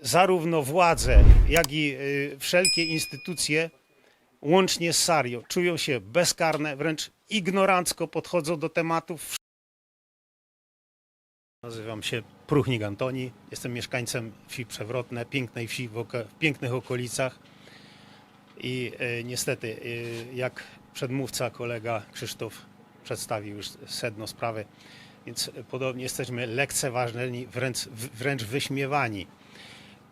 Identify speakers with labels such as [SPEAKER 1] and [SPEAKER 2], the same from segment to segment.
[SPEAKER 1] zarówno władze, jak i y, wszelkie instytucje, łącznie z Sario, czują się bezkarne, wręcz ignorancko podchodzą do tematów. Nazywam się Pruchnik Antoni, jestem mieszkańcem wsi Przewrotne, pięknej wsi w, w pięknych okolicach. I e, niestety, e, jak przedmówca, kolega Krzysztof przedstawił już sedno sprawy, więc podobnie jesteśmy lekceważeni, wręcz, wręcz wyśmiewani.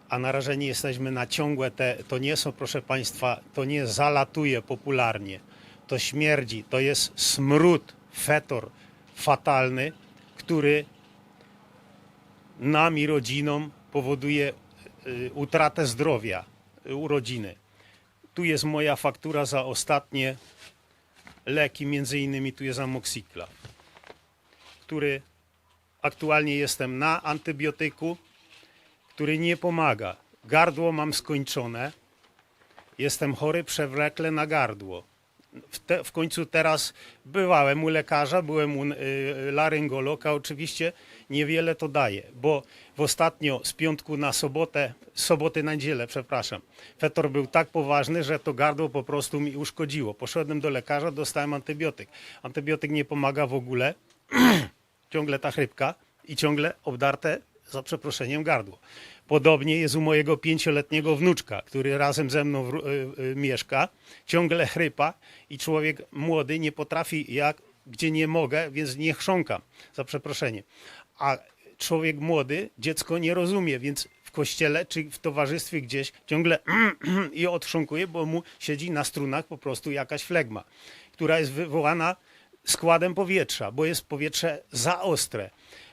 [SPEAKER 1] A narażeni jesteśmy na ciągłe te, to nie są, proszę Państwa, to nie zalatuje popularnie, to śmierdzi, to jest smród, fetor fatalny, który nam i rodzinom powoduje y, utratę zdrowia y, u rodziny. Tu jest moja faktura za ostatnie leki, między innymi tu jest amoxicla, który aktualnie jestem na antybiotyku, który nie pomaga. Gardło mam skończone, jestem chory przewlekle na gardło. W, te, w końcu teraz bywałem u lekarza, byłem u y, laryngologa. Oczywiście niewiele to daje, bo w ostatnio z piątku na sobotę, soboty na niedzielę, przepraszam, fetor był tak poważny, że to gardło po prostu mi uszkodziło. Poszedłem do lekarza, dostałem antybiotyk. Antybiotyk nie pomaga w ogóle, ciągle ta chrypka i ciągle obdarte, za przeproszeniem, gardło. Podobnie jest u mojego pięcioletniego wnuczka, który razem ze mną wró- y, y, mieszka, ciągle chrypa i człowiek młody nie potrafi, jak, gdzie nie mogę, więc nie chrząkam, za przeproszenie. A człowiek młody, dziecko nie rozumie, więc w kościele czy w towarzystwie gdzieś ciągle i odchrząkuje, bo mu siedzi na strunach po prostu jakaś flegma, która jest wywołana składem powietrza, bo jest powietrze za ostre.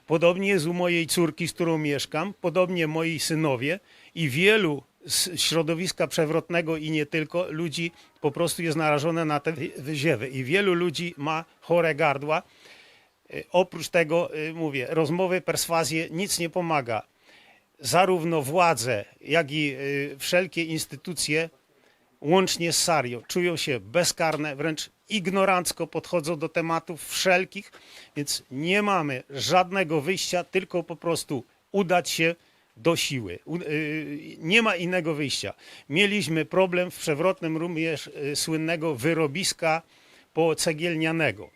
[SPEAKER 1] Podobnie jest u mojej córki, z którą mieszkam, podobnie moi synowie i wielu z środowiska przewrotnego i nie tylko ludzi po prostu jest narażone na te wy- wyziewy i wielu ludzi ma chore gardła. Y, Oprócz tego, y, mówię, rozmowy, perswazje nic nie pomaga. Zarówno władze, jak i y, wszelkie instytucje łącznie z Sario, czują się bezkarne, wręcz ignorancko podchodzą do tematów wszelkich, więc nie mamy żadnego wyjścia, tylko po prostu udać się do siły. Y, Nie ma innego wyjścia. Mieliśmy problem w przewrotnym również y, słynnego wyrobiska pocegielnianego,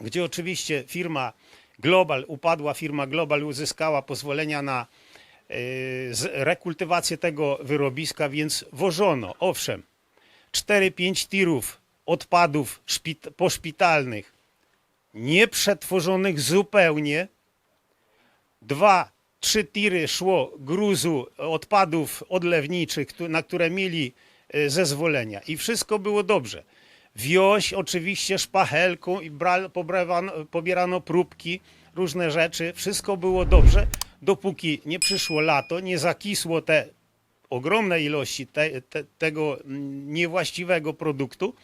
[SPEAKER 1] gdzie oczywiście firma Global, upadła firma Global uzyskała pozwolenia na y, rekultywację tego wyrobiska, więc wożono, owszem, 4-5 tirów odpadów szpit- poszpitalnych, nieprzetworzonych zupełnie, dwa, trzy tiry szło gruzu odpadów odlewniczych, na które mieli e, zezwolenia. I wszystko było dobrze. Wioś oczywiście szpachelką i bra- pobierano próbki, różne rzeczy, wszystko było dobrze, dopóki nie przyszło lato, nie zakisło te ogromne ilości te, te, tego mm, niewłaściwego produktu.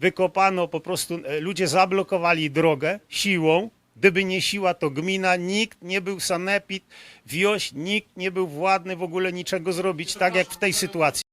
[SPEAKER 1] Wykopano po prostu, e, ludzie zablokowali drogę siłą. Gdyby nie siła, to gmina, nikt nie był sanepid, wioś, nikt nie był władny w ogóle niczego zrobić, tak jak w tej sytuacji.